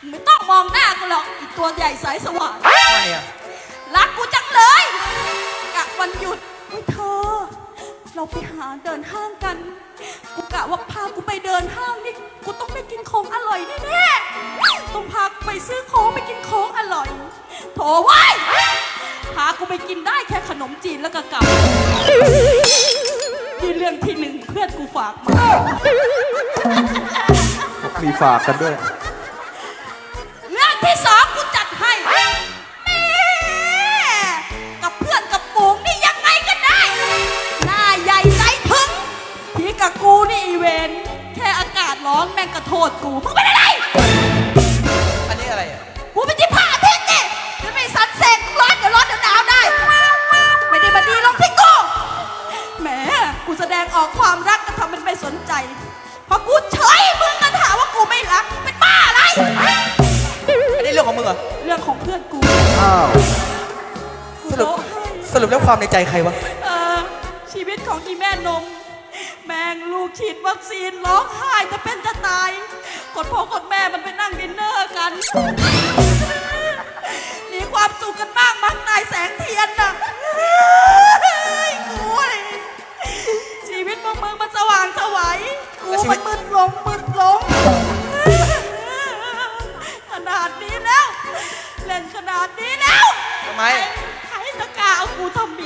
มึงไม่ต้องมองหน้ากูหรอกอีตัวใหญ่สายสว่าง ทำไมอะรักกูจังเลยกะวันหยุดเฮ้ยเธอ เราไปหาเดินห้างกัน กูกะว่าพากูไปเดินห้างนี่กูต้องได้กินของอร่อยแน่ๆต้องพากูไปซื้อของไปกินของอร่อยโถไว้ยพากูไปกินได้แค่ขนมจีนแล้วก็กลับนี่เรื่องที่หนึ่งเพื่อนกูฝากมา มีฝากกันด้วย ร้อนแม่งกระโทษกูมึงเป็นอะไรอันนี้อะไรอะกูเป็นที่ผ่าทิศนี่จะไม่สันเสกร้อนเดี๋ยวร้อนเดี๋ยวหนาวได้ ไม่ได้มาดีลงที่กูแหมกูแสดงออกความรักก็ทำเป็นไม่สนใจเพราะกูเฉยมึงก็ถามว่ากูไม่รักเป็นบ้าอะไร อันนี้เรื่องของมึงเหรอเรื่องของเพื่อนกูอ้าวกูสรุปร้องไห้สรุปแล้วความในใจใครวะ เออชีวิตของอีแม่นม แมงลูกฉีดวัคซีนร้องไห้จะเป็นจะตายกดพ่อกดแม่มันไปนั่งดินเนอร์กันมีความสุขกันมากมั้งนายแสงเทียนน่ะเฮ้ยกูเลยชีวิตมึงมึงมันสว่างสวัยกูมันมืดลงมืดลงขนาดนี้แล้ว เล่นขนาดนี้แล้วทำไมใครจะกล้าเอากูทำเมีย